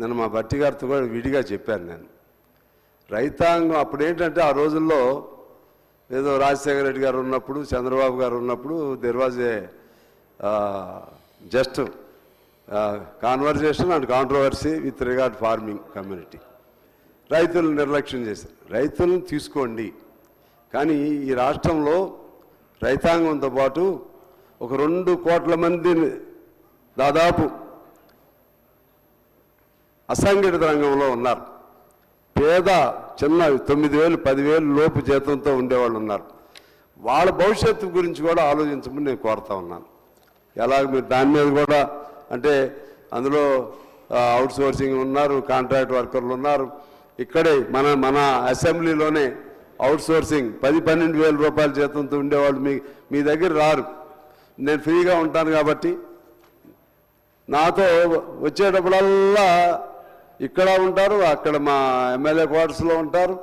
నేను మా భట్టి గారితో కూడా విడిగా చెప్పాను నేను. రైతాంగం అప్పుడు ఏంటంటే ఆ రోజుల్లో ఏదో రాజశేఖర రెడ్డి గారు ఉన్నప్పుడు చంద్రబాబు గారు ఉన్నప్పుడు there was a just conversation and controversy with regard farming community రైతులను నిర్లక్ష్యం చేశారు. రైతులను తీసుకోండి. కానీ ఈ రాష్ట్రంలో రైతాంగంతో పాటు ఒక రెండు కోట్ల మంది దాదాపు అసంఘటిత రంగంలో ఉన్నారు. పేద చిన్న తొమ్మిది వేలు పదివేలు లోపు జీతంతో ఉండేవాళ్ళు ఉన్నారు. వాళ్ళ భవిష్యత్తు గురించి కూడా ఆలోచించమని నేను కోరుతా ఉన్నాను. ఎలాగ మీరు దాని మీద కూడా అంటే అందులో అవుట్ సోర్సింగ్ ఉన్నారు కాంట్రాక్ట్ వర్కర్లు ఉన్నారు. ఇక్కడే మన మన అసెంబ్లీలోనే అవుట్ సోర్సింగ్ పది పన్నెండు వేల రూపాయల జీతంతో ఉండేవాళ్ళు మీ మీ దగ్గర రారు. నేను ఫ్రీగా ఉంటాను కాబట్టి నాతో వచ్చేటప్పుడల్లా ఇక్కడ ఉంటారు అక్కడ మా ఎమ్మెల్యే క్వార్టర్స్లో ఉంటారు.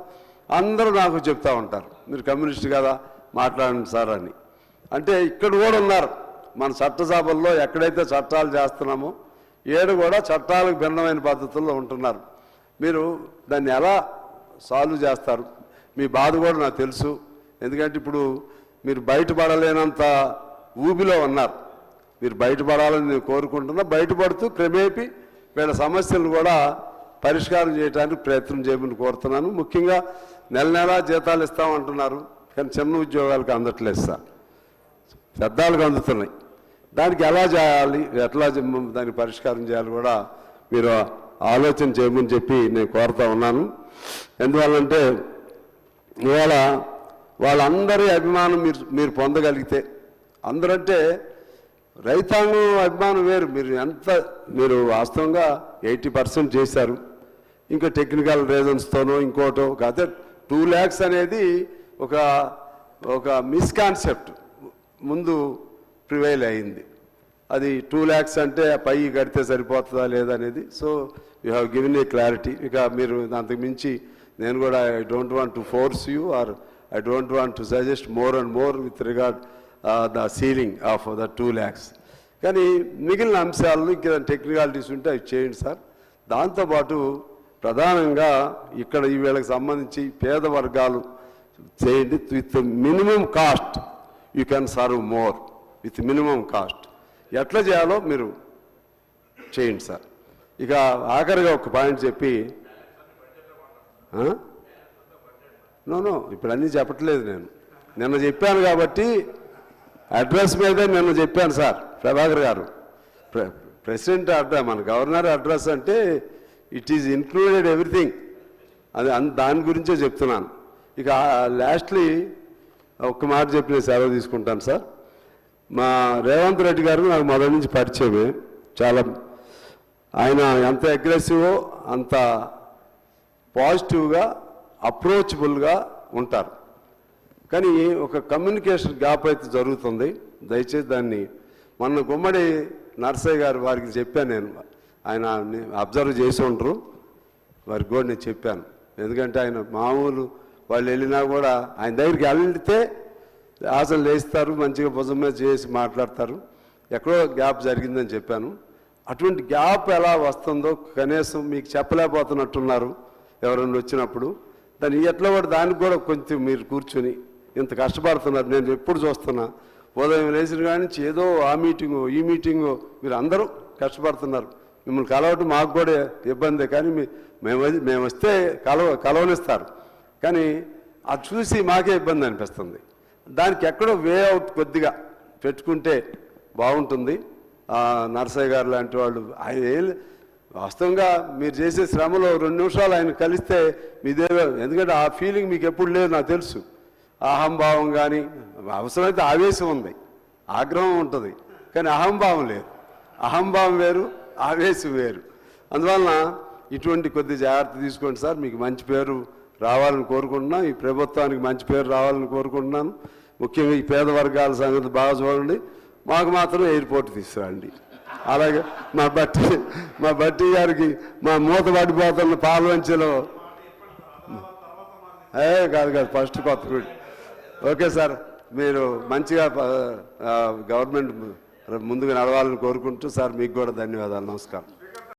అందరూ నాకు చెప్తా ఉంటారు. మీరు కమ్యూనిస్ట్ కదా మాట్లాడండి సార్ అని. అంటే ఇక్కడ కూడా ఉన్నారు. మన చట్టసభల్లో ఎక్కడైతే చట్టాలు చేస్తున్నామో ఏడు కూడా చట్టాలకు భిన్నమైన పద్ధతుల్లో ఉంటున్నారు. మీరు దాన్ని ఎలా సాల్వ్ చేస్తారు? మీ బాధ కూడా నాకు తెలుసు. ఎందుకంటే ఇప్పుడు మీరు బయటపడలేనంత ఊబిలో ఉన్నారు. మీరు బయటపడాలని నేను కోరుకుంటున్నా. బయటపడుతూ క్రమేపీ వీళ్ళ సమస్యలు కూడా పరిష్కారం చేయడానికి ప్రయత్నం చేయమని కోరుతున్నాను. ముఖ్యంగా నెల నెలా జీతాలు ఇస్తామంటున్నారు కానీ చిన్న ఉద్యోగాలకు అందట్లేదు సార్. పెద్దాలకు అందుతున్నాయి. దానికి ఎలా చేయాలి ఎట్లా దానికి పరిష్కారం చేయాలి కూడా మీరు ఆలోచన చేయమని చెప్పి నేను కోరుతా ఉన్నాను. ఎందువల్లంటే ఇవాళ వాళ్ళందరి అభిమానం మీరు మీరు పొందగలిగితే అందరంటే రైతాంగం అభిమానం వేరు. మీరు ఎంత మీరు వాస్తవంగా ఎయిటీ పర్సెంట్ చేశారు. ఇంకా టెక్నికల్ రీజన్స్తోనో ఇంకోటో అదే టూ ల్యాక్స్ అనేది ఒక ఒక మిస్కాన్సెప్ట్ ముందు ప్రివైల్ అయింది. అది టూ ల్యాక్స్ అంటే పై కడితే సరిపోతుందా లేదా అనేది. So you have given a clarity ఇక మీరు అంతకు మించి నేను కూడా I don't want to force you or I don't want to suggest more and more with regard the ceiling of the two lakhs కానీ మిగిలిన అంశాలను ఇంకా టెక్నికాలిటీస్ ఉంటే అవి చేయండి సార్ దాంతోపాటు ప్రధానంగా ఇక్కడ ఈ వీళ్ళకి సంబంధించి పేద వర్గాలు చేయండి. With minimum cost you can serve more with minimum cost ఎట్లా చేయాలో మీరు చేయండి సార్. ఇక ఆఖరిగా ఒక పాయింట్ చెప్పి నోనో ఇప్పుడు అన్నీ చెప్పట్లేదు నేను. నిన్న చెప్పాను కాబట్టి అడ్రస్ మీదే నిన్న చెప్పాను సార్ ప్రభాకర్ గారు. ప్రెసిడెంట్ అడ్రస్ మన గవర్నర్ అడ్రస్ అంటే ఇట్ ఈజ్ ఇన్క్లూడెడ్ ఎవ్రీథింగ్ అది అన్- దాని గురించే చెప్తున్నాను. ఇక లాస్ట్లీ ఒక్క మాట చెప్పిన సెలవు తీసుకుంటాను సార్. మా రేవంత్ రెడ్డి గారు నాకు మొదటి నుంచి పరిచయమే. చాలా ఆయన ఎంత అగ్రెసివో అంత పాజిటివ్గా అప్రోచబుల్గా ఉంటారు. కానీ ఒక కమ్యూనికేషన్ గ్యాప్ అయితే జరుగుతుంది. దయచేసి దాన్ని మొన్న గుమ్మడి నర్సయ్య గారు వారికి చెప్పాను నేను. ఆయన అబ్జర్వ్ చేసి ఉంటారు. వారికి కూడా నేను చెప్పాను. ఎందుకంటే ఆయన మామూలు వాళ్ళు వెళ్ళినా కూడా ఆయన దగ్గరికి వెళ్తే ఆశలు లేస్తారు మంచిగా భుజం మీద చేసి మాట్లాడతారు. ఎక్కడో గ్యాప్ జరిగిందని చెప్పాను. అటువంటి గ్యాప్ ఎలా వస్తుందో కనీసం మీకు చెప్పలేకపోతున్నట్టున్నారు ఎవరైనా వచ్చినప్పుడు. దాన్ని ఎట్లా కూడా దానికి కూడా కొంచెం మీరు కూర్చొని ఇంత కష్టపడుతున్నారు. నేను ఎప్పుడు చూస్తున్నా. ఉదయం లేచిన కానీ ఏదో ఆ మీటింగు ఈ మీటింగు మీరు అందరూ కష్టపడుతున్నారు. మిమ్మల్ని కలవటం మాకు కూడా ఇబ్బందే కానీ మేము మేము వస్తే కలవ కలవనిస్తారు. కానీ అది చూసి మాకే ఇబ్బంది అనిపిస్తుంది. దానికి ఎక్కడో వే అవుట్ కొద్దిగా పెట్టుకుంటే బాగుంటుంది. నరసయ్య గారు లాంటి వాళ్ళు ఆయన వాస్తవంగా మీరు చేసే శ్రమలో రెండు నిమిషాలు ఆయన కలిస్తే మీదే ఎందుకంటే ఆ ఫీలింగ్ మీకు ఎప్పుడు లేదు నాకు తెలుసు. అహంభావం కానీ అవసరమైతే ఆవేశం ఉంది. ఆగ్రహం ఉంటుంది. కానీ అహంభావం లేదు. అహంభావం వేరు ఆవేశం వేరు. అందువలన ఇటువంటి కొద్ది జాగ్రత్త తీసుకోండి సార్. మీకు మంచి పేరు రావాలని కోరుకుంటున్నాం. ఈ ప్రభుత్వానికి మంచి పేరు రావాలని కోరుకుంటున్నాను. ముఖ్యంగా ఈ పేద వర్గాల సంగతి బాగా చూడండి. మాకు మాత్రం ఎయిర్పోర్ట్ తీసుకురండి. అలాగే మా బట్టి మా బట్టి గారికి మా మూత పడిపోతున్న పాల్వంచలో. ఏ కాదు కాదు ఫస్ట్ కొత్త ఓకే సార్. మీరు మంచిగా గవర్నమెంట్ ముందుకు నడవాలని కోరుకుంటూ సార్ మీకు కూడా ధన్యవాదాలు. నమస్కారం.